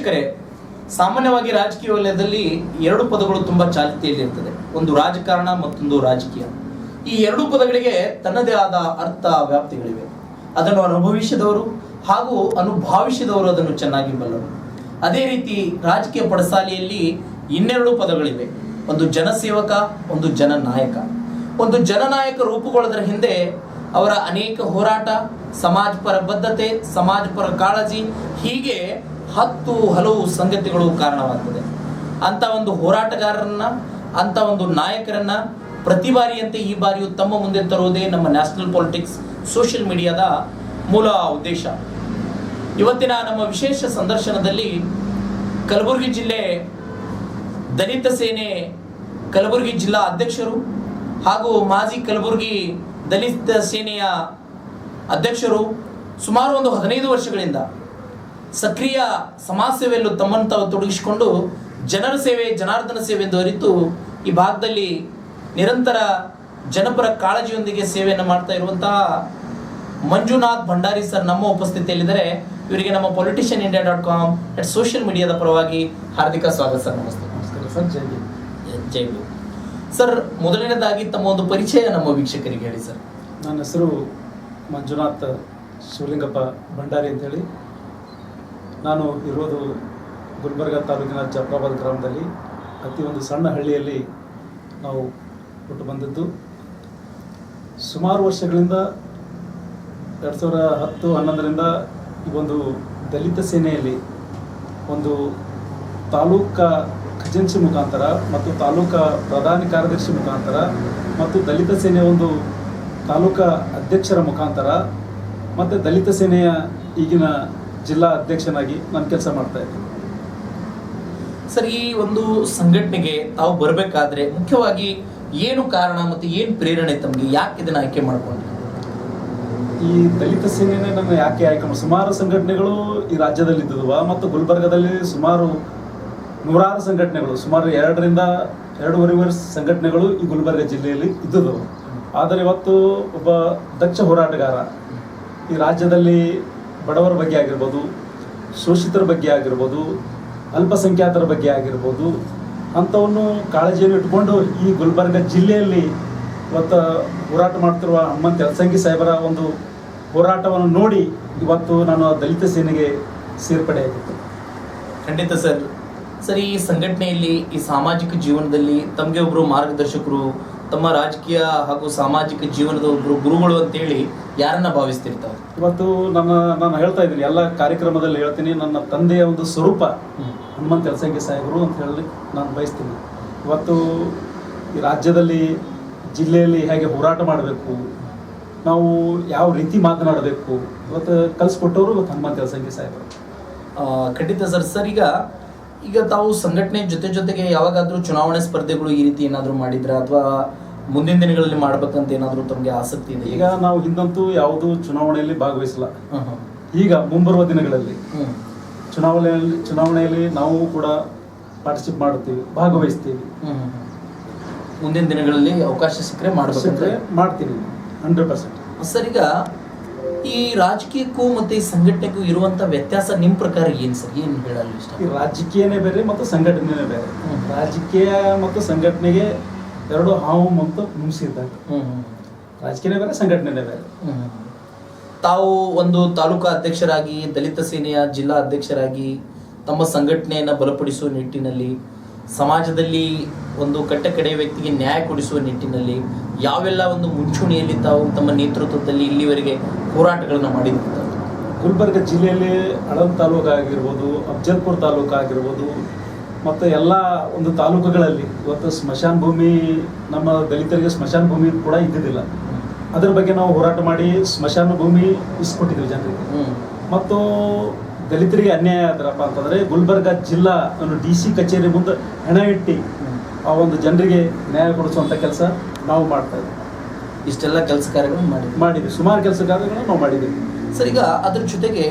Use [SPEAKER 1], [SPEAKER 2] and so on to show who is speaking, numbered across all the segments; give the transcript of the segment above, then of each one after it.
[SPEAKER 1] ವೀಕ್ಷಕರೇ, ಸಾಮಾನ್ಯವಾಗಿ ರಾಜಕೀಯ ವಲಯದಲ್ಲಿ ಎರಡು ಪದಗಳು ತುಂಬಾ ಚಾಲ್ತಿಯಲ್ಲಿರ್ತದೆ ಒಂದು ರಾಜಕಾರಣ ಮತ್ತೊಂದು ರಾಜಕೀಯ. ಈ ಎರಡು ಪದಗಳಿಗೆ ತನ್ನದೇ ಆದ ಅರ್ಥ ವ್ಯಾಪ್ತಿಗಳಿವೆ. ಅದನ್ನು ಅನುಭವಿಸಿದವರು ಹಾಗೂ ಅನುಭಾವಿಸಿದವರು ಅದನ್ನು ಚೆನ್ನಾಗಿ ಬಲ್ಲರು ಅದೇ ರೀತಿ ರಾಜಕೀಯ ಪಡಸಾಲೆಯಲ್ಲಿ ಇನ್ನೆರಡು ಪದಗಳಿವೆ. ಒಂದು ಜನಸೇವಕ, ಒಂದು ಜನನಾಯಕ. ಒಂದು ಜನನಾಯಕ ರೂಪುಗೊಳ್ಳೋದರ ಹಿಂದೆ ಅವರ ಅನೇಕ ಹೋರಾಟ ಸಮಾಜ ಪರ ಬದ್ಧತೆ ಸಮಾಜ ಪರ ಕಾಳಜಿ ಹೀಗೆ ಹತ್ತು ಹಲವು ಸಂಗತಿಗಳು ಕಾರಣವಾಗ್ತದೆ. ಅಂತ ಒಂದು ಹೋರಾಟಗಾರರನ್ನ ಅಂತ ಒಂದು ನಾಯಕರನ್ನ ಪ್ರತಿ ಬಾರಿಯಂತೆ ಈ ಬಾರಿಯೂ ತಮ್ಮ ಮುಂದೆ ತರುವುದೇ ನಮ್ಮ ನ್ಯಾಷನಲ್ ಪಾಲಿಟಿಕ್ಸ್, ಸೋಷಿಯಲ್ ಮೀಡಿಯಾದ ಮೂಲ ಉದ್ದೇಶ. ಇವತ್ತಿನ ನಮ್ಮ ವಿಶೇಷ ಸಂದರ್ಶನದಲ್ಲಿ ಕಲಬುರಗಿ ಜಿಲ್ಲೆ ದಲಿತ ಸೇನೆ ಕಲಬುರಗಿ ಜಿಲ್ಲಾ ಅಧ್ಯಕ್ಷರು ಹಾಗೂ ಮಾಜಿ ಕಲಬುರಗಿ ದಲಿತ ಸೇನೆಯ ಅಧ್ಯಕ್ಷರು ಸುಮಾರು ಒಂದು ಹದಿನೈದು ವರ್ಷಗಳಿಂದ ಸಕ್ರಿಯ ಸಮಾಜ ಸೇವೆಯಲ್ಲೂ ತಮ್ಮನ್ನು ತಾವು ತೊಡಗಿಸಿಕೊಂಡು ಜನರ ಸೇವೆ ಜನಾರ್ದನ ಸೇವೆ ಎಂದು ಅರಿತು ಈ ಭಾಗದಲ್ಲಿ ನಿರಂತರ ಜನಪರ ಕಾಳಜಿಯೊಂದಿಗೆ ಸೇವೆಯನ್ನು ಮಾಡ್ತಾ ಇರುವಂತಹ ಮಂಜುನಾಥ್ ಭಂಡಾರಿ ಸರ್ ನಮ್ಮ ಉಪಸ್ಥಿತಿಯಲ್ಲಿದ್ದಾರೆ. ಇವರಿಗೆ ನಮ್ಮ politician India dot com at social ಮೀಡಿಯಾದ ಪರವಾಗಿ ಹಾರ್ದಿಕ ಸ್ವಾಗತ ಸರ್. ನಮಸ್ತೆ.
[SPEAKER 2] ನಮಸ್ಕಾರ ಸರ್. ಜೈ ಹಿಂದ್.
[SPEAKER 1] ಜೈ ಸರ್ ಮೊದಲನೇದಾಗಿ ತಮ್ಮ ಒಂದು ಪರಿಚಯ ನಮ್ಮ ವೀಕ್ಷಕರಿಗೆ ಹೇಳಿ ಸರ್.
[SPEAKER 2] ನನ್ನ ಹೆಸರು ಮಂಜುನಾಥ್ ಶಿವಲಿಂಗಪ್ಪ ಭಂಡಾರಿ ಅಂತೇಳಿ. ನಾನು ಇರೋದು ಗುಲ್ಬರ್ಗ ತಾಲೂಕಿನ ಜಫ್ರಾಬಾದ್ ಗ್ರಾಮದಲ್ಲಿ. ಅತಿ ಒಂದು ಸಣ್ಣ ಹಳ್ಳಿಯಲ್ಲಿ ನಾವು ಹುಟ್ಟು ಬಂದದ್ದು. ಸುಮಾರು ವರ್ಷಗಳಿಂದ ಎರಡು ಸಾವಿರ ಹತ್ತು ಹನ್ನೊಂದರಿಂದ ಈ ಒಂದು ದಲಿತ ಸೇನೆಯಲ್ಲಿ ಒಂದು ತಾಲೂಕಾ ಖಜೆನ್ಸಿ ಮುಖಾಂತರ ಮತ್ತು ತಾಲೂಕಾ ಪ್ರಧಾನ ಕಾರ್ಯದರ್ಶಿ ಮುಖಾಂತರ ಮತ್ತು ದಲಿತ ಸೇನೆಯ ಒಂದು ತಾಲೂಕಾ ಅಧ್ಯಕ್ಷರ ಮುಖಾಂತರ ಮತ್ತು ದಲಿತ ಸೇನೆಯ ಈಗಿನ ಜಿಲ್ಲಾ ಅಧ್ಯಕ್ಷನಾಗಿ ನಾನು ಕೆಲಸ ಮಾಡ್ತಾ ಇದ್ದೀನಿ
[SPEAKER 1] ಸರ್ ಈ ಒಂದು ಸಂಘಟನೆಗೆ ತಾವು ಬರಬೇಕಾದ್ರೆ ಮುಖ್ಯವಾಗಿ ಏನು ಕಾರಣ ಮತ್ತು ಏನು ಪ್ರೇರಣೆ ತಮಗೆ? ಯಾಕೆ ಇದನ್ನು ಆಯ್ಕೆ ಮಾಡ್ಕೊಂಡ್ರಿ?
[SPEAKER 2] ಈ ದಲಿತ ಸೇನೆನೇ ನನ್ನ ಯಾಕೆ ಆಯ್ಕೆ ಮಾಡಿ ಸುಮಾರು ಸಂಘಟನೆಗಳು ಈ ರಾಜ್ಯದಲ್ಲಿ ಇದ್ದವು ಮತ್ತು ಗುಲ್ಬರ್ಗದಲ್ಲಿ ಸುಮಾರು ನೂರಾರು ಸಂಘಟನೆಗಳು ಸುಮಾರು ಎರಡರಿಂದ ಎರಡೂವರೆ ವರ್ಷ ಸಂಘಟನೆಗಳು ಈ ಗುಲ್ಬರ್ಗ ಜಿಲ್ಲೆಯಲ್ಲಿ ಇದ್ದವು ಆದರೆ ಇವತ್ತು ಒಬ್ಬ ದಕ್ಷ ಹೋರಾಟಗಾರ ಈ ರಾಜ್ಯದಲ್ಲಿ ಬಡವರ ಬಗ್ಗೆ ಆಗಿರ್ಬೋದು, ಶೋಷಿತರ ಬಗ್ಗೆ ಆಗಿರ್ಬೋದು, ಅಲ್ಪಸಂಖ್ಯಾತರ ಬಗ್ಗೆ ಆಗಿರ್ಬೋದು, ಅಂಥವನ್ನು ಕಾಳಜಿಯನ್ನು ಇಟ್ಕೊಂಡು ಈ ಗುಲ್ಬರ್ಗ ಜಿಲ್ಲೆಯಲ್ಲಿ ಇವತ್ತು ಹೋರಾಟ ಮಾಡ್ತಿರುವ ಹನುಮಂತ ಯಲಸಂಗಿ ಸಾಹೇಬರ ಒಂದು ಹೋರಾಟವನ್ನು ನೋಡಿ ಇವತ್ತು ನಾನು ದಲಿತ ಸೇನೆಗೆ ಸೇರ್ಪಡೆ ಆಗಿತ್ತು
[SPEAKER 1] ಖಂಡಿತ ಸರ್. ಸರ್, ಈ ಸಂಘಟನೆಯಲ್ಲಿ, ಈ ಸಾಮಾಜಿಕ ಜೀವನದಲ್ಲಿ ತಮಗೆ ಒಬ್ಬರು ಮಾರ್ಗದರ್ಶಕರು ತಮ್ಮ ರಾಜಕೀಯ ಹಾಗೂ ಸಾಮಾಜಿಕ ಜೀವನದ ಒಬ್ಬರು ಗುರುಗಳು ಅಂತೇಳಿ ಯಾರನ್ನ ಭಾವಿಸ್ತಿರ್ತಾರೆ
[SPEAKER 2] ಇವತ್ತು ನನ್ನ ನಾನು ಹೇಳ್ತಾ ಇದ್ದೀನಿ ಎಲ್ಲ ಕಾರ್ಯಕ್ರಮದಲ್ಲಿ ಹೇಳ್ತೀನಿ ನನ್ನ ತಂದೆಯ ಒಂದು ಸ್ವರೂಪ ಹನುಮಂತ ಕೆಲಸಕ್ಕೆ ಸಾಹೇಬರು ಅಂತ ಹೇಳಿ ನಾನು ಬಯಸ್ತೀನಿ. ಇವತ್ತು ಈ ರಾಜ್ಯದಲ್ಲಿ ಜಿಲ್ಲೆಯಲ್ಲಿ ಹೇಗೆ ಹೋರಾಟ ಮಾಡಬೇಕು ನಾವು ಯಾವ ರೀತಿ ಮಾತನಾಡಬೇಕು ಇವತ್ತು ಕಲಿಸ್ಕೊಟ್ಟವರು ಇವತ್ತು ಹನುಮಂತ ಕೆಲಸಕ್ಕೆ ಸಾಹೇಬರು
[SPEAKER 1] ಖಂಡಿತ ಸರ್ ಸರ್ ಈಗ ಈಗ ತಾವು ಸಂಘಟನೆ ಜೊತೆ ಜೊತೆಗೆ ಯಾವಾಗಾದ್ರೂ ಚುನಾವಣೆ ಸ್ಪರ್ಧೆಗಳು ಈ ರೀತಿ ಏನಾದರೂ ಮಾಡಿದ್ರ ಅಥವಾ ಮುಂದಿನ ದಿನಗಳಲ್ಲಿ ಮಾಡ್ಬೇಕಂತ ಏನಾದರೂ ತಮಗೆ ಆಸಕ್ತಿ ಇದೆ
[SPEAKER 2] ಈಗ ನಾವು ಹಿಂದಂತೂ ಯಾವುದು ಚುನಾವಣೆಯಲ್ಲಿ ಭಾಗವಹಿಸಿಲ್ಲ. ಈಗ ಮುಂಬರುವ ದಿನಗಳಲ್ಲಿ. ಚುನಾವಣೆಯಲ್ಲಿ ಚುನಾವಣೆಯಲ್ಲಿ ನಾವು ಕೂಡ ಪಾರ್ಟಿಸಿಪೇಟ್ ಮಾಡುತ್ತೀವಿ ಭಾಗವಹಿಸ್ತೀವಿ.
[SPEAKER 1] ಮುಂದಿನ ದಿನಗಳಲ್ಲಿ ಅವಕಾಶ ಸಿಕ್ಕರೆ
[SPEAKER 2] ಮಾಡಬೇಕಂದ್ರೆ ಮಾಡ್ತೀವಿ ಹಂಡ್ರೆಡ್ ಪರ್ಸೆಂಟ್
[SPEAKER 1] ಸರ್ ಈಗ ಈ ರಾಜಕೀಯಕ್ಕೂ ಮತ್ತೆ ಈ ಸಂಘಟನೆಗೂ ಇರುವಂತ ವ್ಯತ್ಯಾಸ ನಿಮ್ಮ ಪ್ರಕಾರ ಏನ್ ಸರ್ ಏನ್ ಹೇಳಲು ಇಷ್ಟ
[SPEAKER 2] ಈ ರಾಜಕೀಯನೇ ಬೇರೆ ಮತ್ತು ಸಂಘಟನೆನೇ ಬೇರೆ. ರಾಜಕೀಯ ಮತ್ತು ಸಂಘಟನೆಗೆ ಎರಡು ಹಾವು ಮತ್ತು ಮುಗಿಸಿದ್ದಾಗ. ರಾಜಕೀಯನೇ ಬೇರೆ ಸಂಘಟನೆನೇ ಬೇರೆ.
[SPEAKER 1] ತಾವು ಒಂದು ತಾಲೂಕಾ ಅಧ್ಯಕ್ಷರಾಗಿ ದಲಿತ ಸೇನೆಯ ಜಿಲ್ಲಾ ಅಧ್ಯಕ್ಷರಾಗಿ ತಮ್ಮ ಸಂಘಟನೆಯನ್ನು ಬಲಪಡಿಸುವ ನಿಟ್ಟಿನಲ್ಲಿ ಸಮಾಜದಲ್ಲಿ ಒಂದು ಕಟ್ಟ ಕಡೆಯ ವ್ಯಕ್ತಿಗೆ ನ್ಯಾಯ ಕೊಡಿಸುವ ನಿಟ್ಟಿನಲ್ಲಿ ಯಾವೆಲ್ಲ ಒಂದು ಮುಂಚೂಣಿಯಲ್ಲಿ ತಾವು ತಮ್ಮ ನೇತೃತ್ವದಲ್ಲಿ ಇಲ್ಲಿವರೆಗೆ ಹೋರಾಟಗಳನ್ನು ಮಾಡಿದ್ದಾರೆ.
[SPEAKER 2] ಗುಲ್ಬರ್ಗ ಜಿಲ್ಲೆಯಲ್ಲಿ ಅಳಂ ತಾಲೂಕು ಆಗಿರ್ಬೋದು ಅಫ್ಜಲ್ಪುರ್ ತಾಲೂಕು ಆಗಿರ್ಬೋದು ಮತ್ತು ಎಲ್ಲ ಒಂದು ತಾಲೂಕುಗಳಲ್ಲಿ ಇವತ್ತು ಸ್ಮಶಾನ ಭೂಮಿ ನಮ್ಮ ದಲಿತರಿಗೆ ಸ್ಮಶಾನ ಭೂಮಿ ಕೂಡ ಇದ್ದಿದ್ದಿಲ್ಲ. ಅದರ ಬಗ್ಗೆ ನಾವು ಹೋರಾಟ ಮಾಡಿ ಸ್ಮಶಾನ ಭೂಮಿ ಇಸ್ಕೊಟ್ಟಿದ್ವಿ ಜನರಿಗೆ. ಮತ್ತು ದಲಿತರಿಗೆ ಅನ್ಯಾಯ ಆದ್ರಪ್ಪ ಅಂತಂದರೆ ಗುಲ್ಬರ್ಗ ಜಿಲ್ಲಾ ಒಂದು ಡಿ ಸಿ ಕಚೇರಿ ಮುಂದೆ ಹೆಣ ಇಟ್ಟು ಆ ಒಂದು ಜನರಿಗೆ ನ್ಯಾಯ ಕೊಡಿಸುವಂಥ ಕೆಲಸ ನಾವು ಮಾಡ್ತಾ ಇದ್ದೀವಿ.
[SPEAKER 1] ಇಷ್ಟೆಲ್ಲ ಕೆಲಸ ಕಾರ್ಯಗಳನ್ನು ಮಾಡಿದ್ವಿ
[SPEAKER 2] ಮಾಡಿದ್ವಿ ಸುಮಾರು ಕೆಲಸ ಕಾರ್ಯಗಳನ್ನು ನಾವು ಮಾಡಿದ್ದೀವಿ.
[SPEAKER 1] ಸರ್ ಈಗ ಅದ್ರ ಜೊತೆಗೆ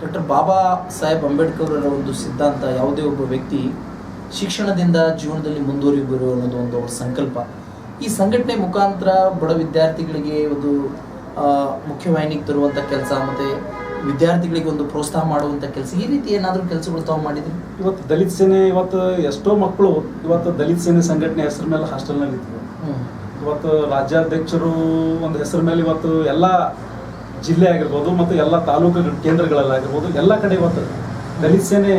[SPEAKER 1] ಡಾಕ್ಟರ್ ಬಾಬಾ ಸಾಹೇಬ್ ಅಂಬೇಡ್ಕರ್ ಅವರ ಒಂದು ಸಿದ್ಧಾಂತ ಯಾವುದೇ ಒಬ್ಬ ವ್ಯಕ್ತಿ ಶಿಕ್ಷಣದಿಂದ ಜೀವನದಲ್ಲಿ ಮುಂದುವರಿಬರು ಅನ್ನೋದು ಒಂದು ಅವ್ರ ಸಂಕಲ್ಪ. ಈ ಸಂಘಟನೆ ಮುಖಾಂತರ ಬಡ ವಿದ್ಯಾರ್ಥಿಗಳಿಗೆ ಒಂದು ಮುಖ್ಯವಾಹಿನಿಗೆ ತರುವಂಥ ಕೆಲಸ ಮತ್ತು ವಿದ್ಯಾರ್ಥಿಗಳಿಗೆ ಒಂದು ಪ್ರೋತ್ಸಾಹ ಮಾಡುವಂತ ಕೆಲಸ. ಈ ರೀತಿ ಏನಾದರೂ ಕೆಲಸಗಳು ತಾವು ಮಾಡಿದ್ರಿ?
[SPEAKER 2] ಇವತ್ತು ದಲಿತ ಸೇನೆ ಇವತ್ತು ಎಷ್ಟೋ ಮಕ್ಕಳು ಇವತ್ತು ದಲಿತ ಸೇನೆ ಸಂಘಟನೆ ಹೆಸರ ಮೇಲೆ ಹಾಸ್ಟೆಲ್ನಲ್ಲಿ ಇತ್ತು ಇವತ್ತು ರಾಜ್ಯಾಧ್ಯಕ್ಷರು ಒಂದು ಹೆಸರ ಮೇಲೆ ಇವತ್ತು ಎಲ್ಲ ಜಿಲ್ಲೆ ಆಗಿರ್ಬೋದು ಮತ್ತು ಎಲ್ಲ ತಾಲೂಕು ಕೇಂದ್ರಗಳಲ್ಲಾಗಿರ್ಬೋದು ಎಲ್ಲ ಕಡೆ ಇವತ್ತು ದಲಿತ ಸೇನೆ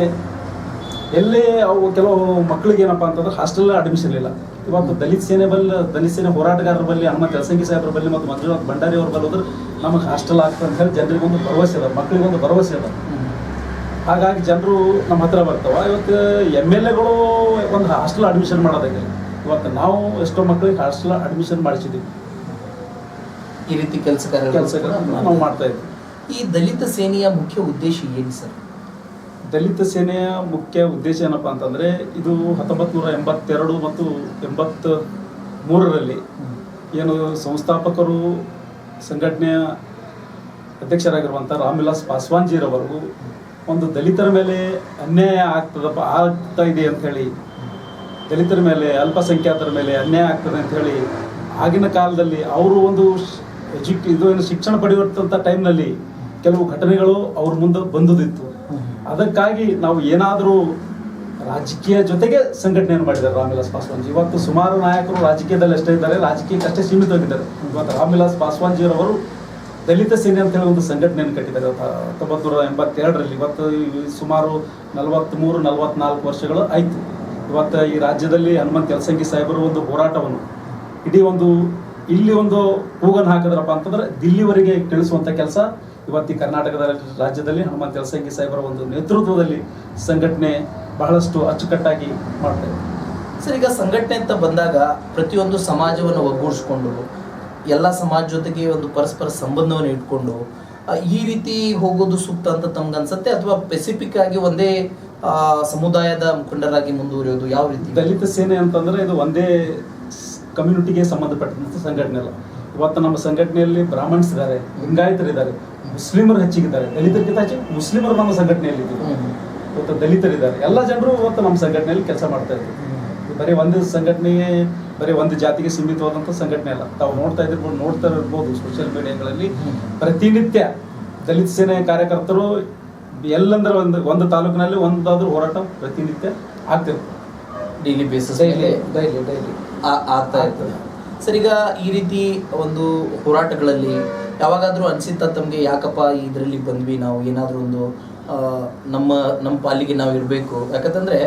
[SPEAKER 2] ಎಲ್ಲೇ ಅವು ಕೆಲವು ಮಕ್ಕಳಿಗೆ ಏನಪ್ಪ ಅಂತಂದ್ರೆ ಹಾಸ್ಟೆಲ್ ಅಡ್ಮಿಷನ್ ಇಲ್ಲ. ಇವತ್ತು ದಲಿತ ಸೇನೆ ಬಲ್ಲಿ ದಲಿತ ಸೇನೆ ಹೋರಾಟಗಾರರ ಬಲ್ಲಿ ಹನುಮಂತ ಯಲಸಂಗಿ ಸಾಹೇಬ್ರ ಬಲ್ಲಿ ಮತ್ತು ಮಂಜುನಾಥ್ ಭಂಡಾರಿ ಅವ್ರ ಬಲ್ಲಿ ಹೋದ್ರೆ ನಮಗೆ ಹಾಸ್ಟೆಲ್ ಆಗ್ತದೆ ಅಂತ ಹೇಳಿ ಜನರಿಗೊಂದು ಭರವಸೆ ಅದ ಮಕ್ಕಳಿಗೊಂದು ಭರವಸೆ ಅದ. ಹಾಗಾಗಿ ಜನರು ನಮ್ಮ ಹತ್ರ ಬರ್ತಾವ ಇವತ್ತು ಎಂ ಎಲ್ ಎಗಳು ಒಂದು ಹಾಸ್ಟೆಲ್ ಅಡ್ಮಿಷನ್ ಮಾಡೋದಾಗಿಲ್ಲ ಇವತ್ತು ನಾವು ಎಷ್ಟೋ ಮಕ್ಕಳಿಗೆ ಹಾಸ್ಟೆಲ್ ಅಡ್ಮಿಷನ್ ಮಾಡಿಸಿದ್ದೀವಿ
[SPEAKER 1] ಈ ರೀತಿ ಕೆಲಸ
[SPEAKER 2] ಕೆಲಸಗಳನ್ನ ನಾವು ಮಾಡ್ತಾ ಇದ್ದೀವಿ.
[SPEAKER 1] ಈ ದಲಿತ ಸೇನೆಯ ಮುಖ್ಯ ಉದ್ದೇಶ ಏನು ಸರ್?
[SPEAKER 2] ದಲಿತ ಸೇನೆಯ ಮುಖ್ಯ ಉದ್ದೇಶ ಏನಪ್ಪ ಅಂತಂದರೆ ಇದು ಹತ್ತೊಂಬತ್ತು ನೂರ ಎಂಬತ್ತೆರಡು ಮತ್ತು ಎಂಬತ್ತ ಮೂರರಲ್ಲಿ ಏನು ಸಂಸ್ಥಾಪಕರು ಸಂಘಟನೆಯ ಅಧ್ಯಕ್ಷರಾಗಿರುವಂಥ ರಾಮ್ವಿಲಾಸ್ ಪಾಸ್ವಾನ್ಜಿರವರು ಒಂದು ದಲಿತರ ಮೇಲೆ ಅನ್ಯಾಯ ಆಗ್ತದಪ್ಪ ಆಗ್ತಾ ಇದೆ ಅಂತ ಹೇಳಿ ದಲಿತರ ಮೇಲೆ ಅಲ್ಪಸಂಖ್ಯಾತರ ಮೇಲೆ ಅನ್ಯಾಯ ಆಗ್ತದೆ ಅಂತ ಹೇಳಿ ಆಗಿನ ಕಾಲದಲ್ಲಿ ಅವರು ಒಂದು ಎಜುಕ್ ಇದು ಏನು ಶಿಕ್ಷಣ ಪಡೆಯುವಂಥ ಟೈಮ್ನಲ್ಲಿ ಕೆಲವು ಘಟನೆಗಳು ಅವ್ರ ಮುಂದೆ ಬಂದುದಿತ್ತು. ಅದಕ್ಕಾಗಿ ನಾವು ಏನಾದರೂ ರಾಜಕೀಯ ಜೊತೆಗೆ ಸಂಘಟನೆಯನ್ನು ಮಾಡಿದ್ದಾರೆ ರಾಮ್ವಿಲಾಸ್ ಪಾಸ್ವಾನ್ಜಿ ಇವತ್ತು ಸುಮಾರು ನಾಯಕರು ರಾಜಕೀಯದಲ್ಲಿ ಅಷ್ಟೇ ಇದ್ದಾರೆ ರಾಜಕೀಯಕ್ಕೆ ಅಷ್ಟೇ ಸೀಮಿತವಾಗಿದ್ದಾರೆ. ಇವತ್ತು ರಾಮ್ವಿಲಾಸ್ ಪಾಸ್ವಾನ್ಜಿರವರು ದಲಿತ ಸೇನೆ ಅಂತ ಹೇಳಿ ಒಂದು ಸಂಘಟನೆಯನ್ನು ಕಟ್ಟಿದ್ದಾರೆ. ಹತ್ತೊಂಬತ್ತು ನೂರ ಎಂಬತ್ತೆರಡರಲ್ಲಿ, ಇವತ್ತು ಸುಮಾರು ನಲವತ್ತ್ಮೂರು ನಲವತ್ನಾಲ್ಕು ವರ್ಷಗಳು ಆಯಿತು. ಇವತ್ತು ಈ ರಾಜ್ಯದಲ್ಲಿ ಹನುಮಂತ ಯಲಸಂಗಿ ಸಾಹೇಬರು ಒಂದು ಹೋರಾಟವನ್ನು, ಇಡೀ ಒಂದು, ಇಲ್ಲಿ ಒಂದು ಕೂಗನ್ನು ಹಾಕಿದ್ರಪ್ಪ ಅಂತಂದ್ರೆ ದಿಲ್ಲಿವರೆಗೆ ತಿಳಿಸುವಂಥ ಕೆಲಸ ಇವತ್ತು ಈ ಕರ್ನಾಟಕದ ರಾಜ್ಯದಲ್ಲಿ ಹನುಮಂತ ಯಲಸಂಗಿ ಸಾಹೇಬರ ಒಂದು ನೇತೃತ್ವದಲ್ಲಿ ಸಂಘಟನೆ ಬಹಳಷ್ಟು ಅಚ್ಚುಕಟ್ಟಾಗಿ ಮಾಡ್ತೇವೆ
[SPEAKER 1] ಸರ್ ಈಗ ಸಂಘಟನೆ ಅಂತ ಬಂದಾಗ ಪ್ರತಿಯೊಂದು ಸಮಾಜವನ್ನು ಒಗ್ಗೂಡಿಸ್ಕೊಂಡು ಎಲ್ಲ ಸಮಾಜ ಜೊತೆಗೆ ಒಂದು ಪರಸ್ಪರ ಸಂಬಂಧವನ್ನು ಇಟ್ಕೊಂಡು ಈ ರೀತಿ ಹೋಗೋದು ಸೂಕ್ತ ಅಂತ ತಮ್ಗೆ ಅನ್ಸುತ್ತೆ? ಅಥವಾ ಪೆಸಿಫಿಕ್ ಆಗಿ ಒಂದೇ ಸಮುದಾಯದ ಮುಖಂಡರಾಗಿ ಮುಂದುವರಿಯೋದು ಯಾವ ರೀತಿ?
[SPEAKER 2] ದಲಿತ ಸೇನೆ ಅಂತಂದ್ರೆ ಇದು ಒಂದೇ ಕಮ್ಯುನಿಟಿಗೆ ಸಂಬಂಧಪಟ್ಟಂತ ಸಂಘಟನೆ ಅಲ್ಲ. ಇವತ್ತು ನಮ್ಮ ಸಂಘಟನೆಯಲ್ಲಿ ಬ್ರಾಹ್ಮಣ್ಸ್ ಇದ್ದಾರೆ ಲಿಂಗಾಯತರಿದ್ದಾರೆ ಮುಸ್ಲಿಮರು ಹೆಚ್ಚಿಗಿದ್ದಾರೆ ದಲಿತರಿಗಿಂತ ಹೆಚ್ಚು ಮುಸ್ಲಿಮರು ನಮ್ಮ ಸಂಘಟನೆಯಲ್ಲಿ ಇದ್ದಾರೆ
[SPEAKER 1] ಹ್ಮ್.
[SPEAKER 2] ಇವತ್ತು ದಲಿತರಿದ್ದಾರೆ. ಎಲ್ಲ ಜನರು ಇವತ್ತು ನಮ್ಮ ಸಂಘಟನೆಯಲ್ಲಿ ಕೆಲಸ ಮಾಡ್ತಾ ಇದ್ದಾರೆ. ಬರೀ ಒಂದು ಸಂಘಟನೆಯೇ ಬರೀ ಒಂದು ಜಾತಿಗೆ ಸೀಮಿತವಾದಂಥ ಸಂಘಟನೆ ಅಲ್ಲ. ತಾವು ನೋಡ್ತಾ ಇದ್ದಿರ್ಬೋದು ನೋಡ್ತಾ ಇರ್ಬೋದು ಸೋಷಿಯಲ್ ಮೀಡಿಯಾಗಳಲ್ಲಿ ಪ್ರತಿನಿತ್ಯ ದಲಿತ ಸೇನೆ ಕಾರ್ಯಕರ್ತರು ಎಲ್ಲಂದ್ರೆ ಒಂದು ಒಂದು ತಾಲೂಕಿನಲ್ಲಿ ಒಂದಾದ್ರೂ ಹೋರಾಟ ಪ್ರತಿನಿತ್ಯ ಆಗ್ತಿರ್ತದೆ
[SPEAKER 1] ಡೈಲಿ ಬೇಸಿಸ್
[SPEAKER 2] ಡೈಲಿ ಡೈಲಿ.
[SPEAKER 1] ಆಗ್ತಾ ಇರ್ತದೆ. ಸರ್ ಈಗ ಈ ರೀತಿ ಒಂದು ಹೋರಾಟಗಳಲ್ಲಿ ಯಾವಾಗಾದ್ರೂ ಅನ್ಸಿತ್ತ ತಮಗೆ ಯಾಕಪ್ಪ ಇದರಲ್ಲಿ ಬಂದ್ವಿ ನಾವು ಏನಾದರೂ ಒಂದು ನಮ್ಮ ನಮ್ಮ ಪಾಲಿಗೆ ನಾವು ಇರಬೇಕು. ಯಾಕಂತಂದ್ರೆ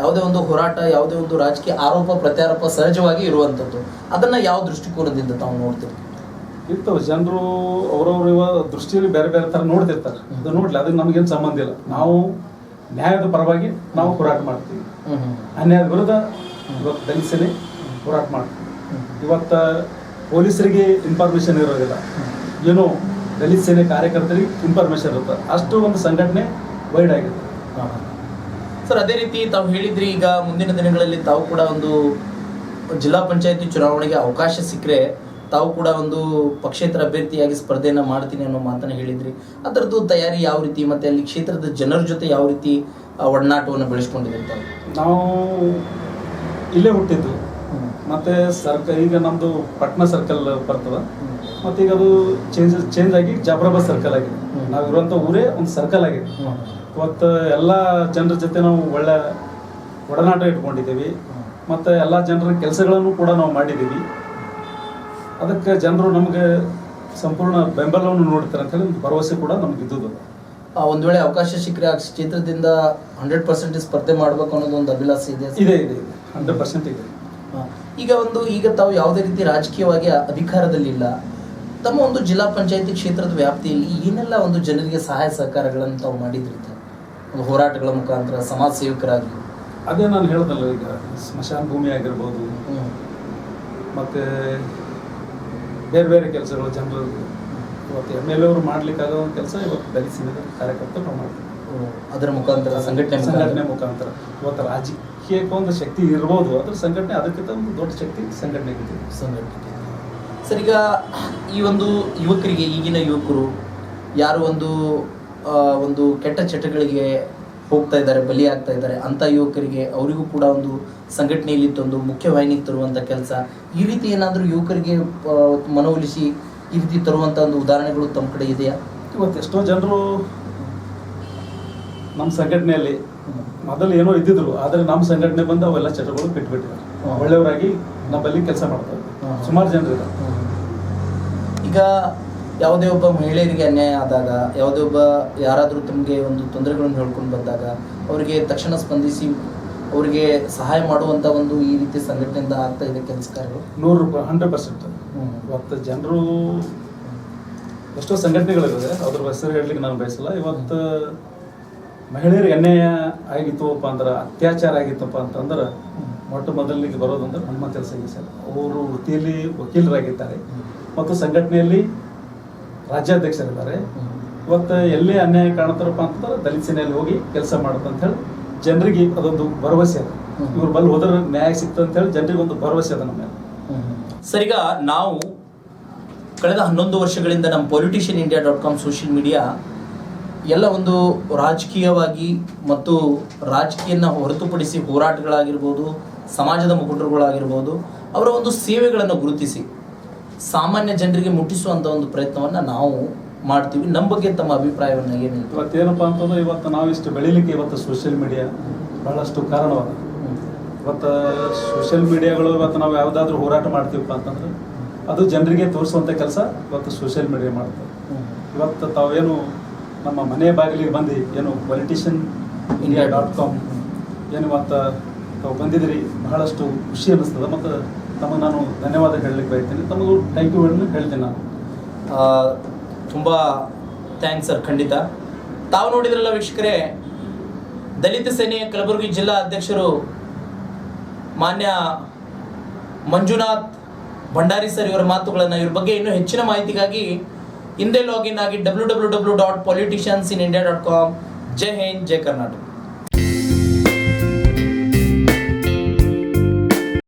[SPEAKER 1] ಯಾವುದೇ ಒಂದು ಹೋರಾಟ ಯಾವುದೇ ಒಂದು ರಾಜಕೀಯ ಆರೋಪ ಪ್ರತ್ಯಾರೋಪ ಸಹಜವಾಗಿ ಇರುವಂಥದ್ದು. ಅದನ್ನು ಯಾವ ದೃಷ್ಟಿಕೋನದಿಂದ ತಾವು ನೋಡ್ತೀರಿ?
[SPEAKER 2] ಇರ್ತವೆ ಜನರು ಅವರವ್ರ ದೃಷ್ಟಿಯಲ್ಲಿ ಬೇರೆ ಬೇರೆ ಥರ ನೋಡ್ತಿರ್ತಾರೆ. ಅದು ನೋಡ್ಲಿ ಅದಕ್ಕೆ ನಮಗೇನು ಸಂಬಂಧ ಇಲ್ಲ. ನಾವು ನ್ಯಾಯದ ಪರವಾಗಿ ನಾವು ಹೋರಾಟ ಮಾಡ್ತೀವಿ. ಅನ್ಯಾಯದ ವಿರುದ್ಧ ಇವತ್ತು ದಲಿಸಲಿ ಹೋರಾಟ ಮಾಡ್ತೀವಿ. ಇವತ್ತು ಪೊಲೀಸರಿಗೆ ಇನ್ಫಾರ್ಮೇಶನ್ ಇರೋದಿಲ್ಲ. ಏನೋ ದಲಿತ ಸೇನೆ ಕಾರ್ಯಕರ್ತರಿಗೆ ಇನ್ಫಾರ್ಮೇಷನ್ ಇರುತ್ತೆ. ಅಷ್ಟು ಒಂದು ಸಂಘಟನೆ ವೈಡ್ ಆಗಿದೆ.
[SPEAKER 1] ಸರ್ ಅದೇ ರೀತಿ ತಾವು ಹೇಳಿದ್ರಿ ಈಗ ಮುಂದಿನ ದಿನಗಳಲ್ಲಿ ತಾವು ಕೂಡ ಒಂದು ಜಿಲ್ಲಾ ಪಂಚಾಯತಿ ಚುನಾವಣೆಗೆ ಅವಕಾಶ ಸಿಕ್ಕರೆ ತಾವು ಕೂಡ ಒಂದು ಪಕ್ಷೇತರ ಅಭ್ಯರ್ಥಿಯಾಗಿ ಸ್ಪರ್ಧೆಯನ್ನು ಮಾಡ್ತೀನಿ ಅನ್ನೋ ಮಾತನ್ನ ಹೇಳಿದ್ರಿ. ಅದರದ್ದು ತಯಾರಿ ಯಾವ ರೀತಿ ಮತ್ತೆ ಅಲ್ಲಿ ಕ್ಷೇತ್ರದ ಜನರ ಜೊತೆ ಯಾವ ರೀತಿ ಒಡನಾಟವನ್ನು ಬೆಳೆಸ್ಕೊಂಡಿದ್ದೀರಿ ತಾವು?
[SPEAKER 2] ನಾವು ಇಲ್ಲೇ ಹುಟ್ಟಿದ್ದು. ಮತ್ತೆ ಸರ್ಕ ಈಗ ನಮ್ಮದು ಪಟ್ನಾ ಸರ್ಕಲ್ ಬರ್ತದ. ಮತ್ತೆ ಈಗ ಅದು ಚೇಂಜ್ ಚೇಂಜ್ ಆಗಿ ಜಾಫರಾಬಾದ್ ಸರ್ಕಲ್ ಆಗಿದೆ. ನಾವು ಇರುವಂತ ಊರೇ ಒಂದು ಸರ್ಕಲ್ ಆಗಿದೆ. ಇವತ್ತು ಎಲ್ಲ ಜನರ ಜೊತೆ ನಾವು ಒಳ್ಳೆ ಒಡನಾಟ ಇಟ್ಕೊಂಡಿದ್ದೀವಿ. ಮತ್ತು ಎಲ್ಲ ಜನರ ಕೆಲಸಗಳನ್ನು ಕೂಡ ನಾವು ಮಾಡಿದ್ದೀವಿ. ಅದಕ್ಕೆ ಜನರು ನಮಗೆ ಸಂಪೂರ್ಣ ಬೆಂಬಲವನ್ನು ನೋಡ್ತಾರೆ ಅಂತ ಹೇಳಿ ಒಂದು ಭರವಸೆ ಕೂಡ ನಮ್ಗೆ ಇದ್ದದ್ದು.
[SPEAKER 1] ಆ, ಒಂದ್ ವೇಳೆ ಅವಕಾಶ ಸಿಕ್ಕರೆ ಚಿತ್ರದಿಂದ ಕ್ಷೇತ್ರದಿಂದ ಹಂಡ್ರೆಡ್ ಪರ್ಸೆಂಟ್ ಸ್ಪರ್ಧೆ ಮಾಡ್ಬೇಕು ಅನ್ನೋದು ಒಂದು ಅಭಿಲಾಷೆ ಇದೆ.
[SPEAKER 2] ಇದೆ ಇದೆ ಹಂಡ್ರೆಡ್ ಪರ್ಸೆಂಟ್ ಇದೆ.
[SPEAKER 1] ಈಗ ಒಂದು ಈಗ ತಾವು ಯಾವುದೇ ರೀತಿ ರಾಜಕೀಯವಾಗಿ ಅಧಿಕಾರದಲ್ಲಿಲ್ಲ. ತಮ್ಮ ಒಂದು ಜಿಲ್ಲಾ ಪಂಚಾಯತಿ ಕ್ಷೇತ್ರದ ವ್ಯಾಪ್ತಿಯಲ್ಲಿ ಏನೆಲ್ಲ ಒಂದು ಜನರಿಗೆ ಸಹಾಯ ಸಹಕಾರಗಳನ್ನು ತಾವು ಮಾಡಿದ್ರಿ? ಒಂದು ಹೋರಾಟಗಳ ಮುಖಾಂತರ ಸಮಾಜ ಸೇವಕರಾಗಿ.
[SPEAKER 2] ಅದೇ ನಾನು ಹೇಳ್ದಲ್ಲ ಈಗ ಸ್ಮಶಾನ ಭೂಮಿ ಆಗಿರ್ಬೋದು ಮತ್ತು ಬೇರೆ ಬೇರೆ ಕೆಲಸಗಳು ಜನರು ಇವತ್ತು ಎಂ ಎಲ್ ಎವರು ಮಾಡ್ಲಿಕ್ಕಾಗೋ ಒಂದು ಕೆಲಸ ಇವತ್ತು ದಲಿತ ಸೇನೆದ ಕಾರ್ಯಕರ್ತರು ನಾವು ಮಾಡ್ತೀವಿ.
[SPEAKER 1] ಅದರ ಮುಖಾಂತರ ಸಂಘಟನೆ
[SPEAKER 2] ಸಂಘಟನೆ
[SPEAKER 1] ಮುಖಾಂತರ
[SPEAKER 2] ಇವತ್ತು ಇವತ್ತು ರಾಜಕೀಯಕ್ಕೆ ಒಂದು ಶಕ್ತಿ ಇರ್ಬೋದು. ಅದ್ರ ಸಂಘಟನೆ ಅದಕ್ಕಿಂತ ಒಂದು ದೊಡ್ಡ ಶಕ್ತಿ ಸಂಘಟನೆಗಿದೆ
[SPEAKER 1] ಸಂಘಟನೆ ಸರ್ ಈಗ ಈ ಒಂದು ಯುವಕರಿಗೆ ಈಗಿನ ಯುವಕರು ಯಾರು ಒಂದು ಒಂದು ಕೆಟ್ಟ ಚಟಗಳಿಗೆ ಹೋಗ್ತಾ ಇದ್ದಾರೆ ಬಲಿಯಾಗ್ತಾ ಇದ್ದಾರೆ ಅಂತ ಯುವಕರಿಗೆ ಅವರಿಗೂ ಕೂಡ ಒಂದು ಸಂಘಟನೆಯಲ್ಲಿ ತಂದು ಮುಖ್ಯವಾಹಿನಿಗೆ ತರುವಂಥ ಕೆಲಸ. ಈ ರೀತಿ ಏನಾದರೂ ಯುವಕರಿಗೆ ಮನವೊಲಿಸಿ ಈ ರೀತಿ ತರುವಂಥ ಒಂದು ಉದಾಹರಣೆಗಳು ತಮ್ಮ ಕಡೆ ಇದೆಯಾ?
[SPEAKER 2] ಇವತ್ತು ಎಷ್ಟೋ ಜನರು ನಮ್ಮ ಸಂಘಟನೆಯಲ್ಲಿ ಮೊದಲು ಏನೋ ಇದ್ದಿದ್ರು ಆದರೆ ನಮ್ಮ ಸಂಘಟನೆ ಬಂದು ಅವೆಲ್ಲ ಚಟಗಳು ಬಿಟ್ಬಿಟ್ಟಿದ್ದಾರೆ ಒಳ್ಳೆಯವರಾಗಿ ನಮ್ಮಲ್ಲಿ ಕೆಲಸ ಮಾಡ್ತಾರೆ. ಸುಮಾರು ಜನರಿದ್ದಾರೆ
[SPEAKER 1] ಈಗ ಯಾವುದೇ ಒಬ್ಬ ಮಹಿಳೆಯರಿಗೆ ಅನ್ಯಾಯ ಆದಾಗ ಯಾವುದೇ ಒಬ್ಬ ಯಾರಾದರೂ ತಮಗೆ ಒಂದು ತೊಂದರೆಗಳನ್ನು ಹೇಳ್ಕೊಂಡು ಬಂದಾಗ ಅವರಿಗೆ ತಕ್ಷಣ ಸ್ಪಂದಿಸಿ ಅವರಿಗೆ ಸಹಾಯ ಮಾಡುವಂಥ ಒಂದು ಈ ರೀತಿ ಸಂಘಟನೆಯಿಂದ ಆಗ್ತಾ ಇದೆ ಕೆಲಸ ಕಾರ್ಯಗಳು?
[SPEAKER 2] ನೂರು ರೂಪಾಯಿ ಹಂಡ್ರೆಡ್ ಪರ್ಸೆಂಟ್ ಇವತ್ತು ಜನರು ಎಷ್ಟೋ ಸಂಘಟನೆಗಳಿದೆ ಅದ್ರ ಹೆಸರು ಹೇಳಲಿಕ್ಕೆ ನಾನು ಬಯಸಲ್ಲ. ಇವತ್ತು ಮಹಿಳೆಯರಿಗೆ ಅನ್ಯಾಯ ಆಗಿತ್ತುಪ್ಪ ಅಂದ್ರೆ, ಅತ್ಯಾಚಾರ ಆಗಿತ್ತಪ್ಪ ಅಂತಂದ್ರೆ, ಮೊಟ್ಟ ಮೊದಲಿಗೆ ಬರೋದಂದ್ರೆ ನಮ್ಮ ಕೆಲಸ ಸರ್. ಅವರು ವೃತ್ತಿಯಲ್ಲಿ ವಕೀಲರಾಗಿದ್ದಾರೆ. ಮತ್ತು ಸಂಘಟನೆಯಲ್ಲಿ ರಾಜ್ಯಾಧ್ಯಕ್ಷರಿದ್ದಾರೆ. ಇವತ್ತು ಎಲ್ಲೇ ಅನ್ಯಾಯ ಕಾಣುತ್ತಾರಪ್ಪ ಅಂತಂದ್ರೆ, ದಲಿತ ಸೇನೆಯಲ್ಲಿ ಹೋಗಿ ಕೆಲಸ ಮಾಡುತ್ತೆ ಅಂತ ಹೇಳಿ ಜನರಿಗೆ ಅದೊಂದು ಭರವಸೆ ಅದ. ಇವ್ರು ಬಲ್ಲಿ ಹೋದ್ರೆ ನ್ಯಾಯ ಸಿಕ್ತ ಅಂತ ಹೇಳಿ ಜನರಿಗೆ ಒಂದು ಭರವಸೆ ಅದ ನಮ್ಮ
[SPEAKER 1] ಸರಿಗ ನಾವು ಕಳೆದ ಹನ್ನೊಂದು ವರ್ಷಗಳಿಂದ ನಮ್ಮ politician India dot com social media ಎಲ್ಲ ಒಂದು ರಾಜಕೀಯವಾಗಿ ಮತ್ತು ರಾಜಕೀಯನ ಹೊರತುಪಡಿಸಿ ಹೋರಾಟಗಳಾಗಿರ್ಬೋದು ಸಮಾಜದ ಮುಖಂಡರುಗಳಾಗಿರ್ಬೋದು ಅವರ ಒಂದು ಸೇವೆಗಳನ್ನು ಗುರುತಿಸಿ ಸಾಮಾನ್ಯ ಜನರಿಗೆ ಮುಟ್ಟಿಸುವಂಥ ಒಂದು ಪ್ರಯತ್ನವನ್ನು ನಾವು ಮಾಡ್ತೀವಿ. ನಮ್ಮ ಬಗ್ಗೆ ತಮ್ಮ ಅಭಿಪ್ರಾಯವನ್ನು ಏನು?
[SPEAKER 2] ಇವತ್ತೇನಪ್ಪ ಅಂತಂದ್ರೆ ಇವತ್ತು ನಾವು ಇಷ್ಟು ಬೆಳಿಲಿಕ್ಕೆ ಇವತ್ತು ಸೋಷಿಯಲ್ ಮೀಡಿಯಾ ಬಹಳಷ್ಟು ಕಾರಣವಾದ. ಇವತ್ತು ಸೋಷಿಯಲ್ ಮೀಡಿಯಾಗಳು ಇವತ್ತು ನಾವು ಯಾವುದಾದ್ರೂ ಹೋರಾಟ ಮಾಡ್ತೀವಪ್ಪ ಅಂತಂದ್ರೆ ಅದು ಜನರಿಗೆ ತೋರಿಸುವಂಥ ಕೆಲಸ ಇವತ್ತು ಸೋಷಿಯಲ್ ಮೀಡಿಯಾ ಮಾಡ್ತಾರೆ ಇವತ್ತು ತಾವೇನು ನಮ್ಮ ಮನೆ ಬಾಗಿಲಿಗೆ ಬಂದು ಏನು ಪೊಲಿಟಿಷಿಯನ್ ಇಂಡಿಯಾ ಡಾಟ್ ಕಾಮ್ ಏನು ಮತ್ತು ತಾವು ಬಂದಿದ್ದೀರಿ, ಬಹಳಷ್ಟು ಖುಷಿ ಅನ್ನಿಸ್ತದೆ. ಮತ್ತು ತಮಗೆ ನಾನು ಧನ್ಯವಾದ ಹೇಳಲಿಕ್ಕೆ ಬಯತೀನಿ ತಮಗೂ ಥ್ಯಾಂಕ್ ಯು ಹೇಳಿ ಹೇಳ್ತೀನಿ ನಾನು.
[SPEAKER 1] ತುಂಬ ಥ್ಯಾಂಕ್ಸ್ ಸರ್ ಖಂಡಿತ. ತಾವು ನೋಡಿದ್ರಲ್ಲ ವೀಕ್ಷಕರೇ, ದಲಿತ ಸೇನೆಯ ಕಲಬುರಗಿ ಜಿಲ್ಲಾ ಅಧ್ಯಕ್ಷರು ಮಾನ್ಯ ಮಂಜುನಾಥ್ ಭಂಡಾರಿ ಸರ್ ಇವರ ಮಾತುಗಳನ್ನು, ಇವ್ರ ಬಗ್ಗೆ ಇನ್ನೂ ಹೆಚ್ಚಿನ ಮಾಹಿತಿಗಾಗಿ ಹಿಂದೆ ಲಾಗಿನ್ ಆಗಿ W W W dot politicians in India dot com ಜೈ ಹಿಂದ್, ಜೈ ಕರ್ನಾಟಕ.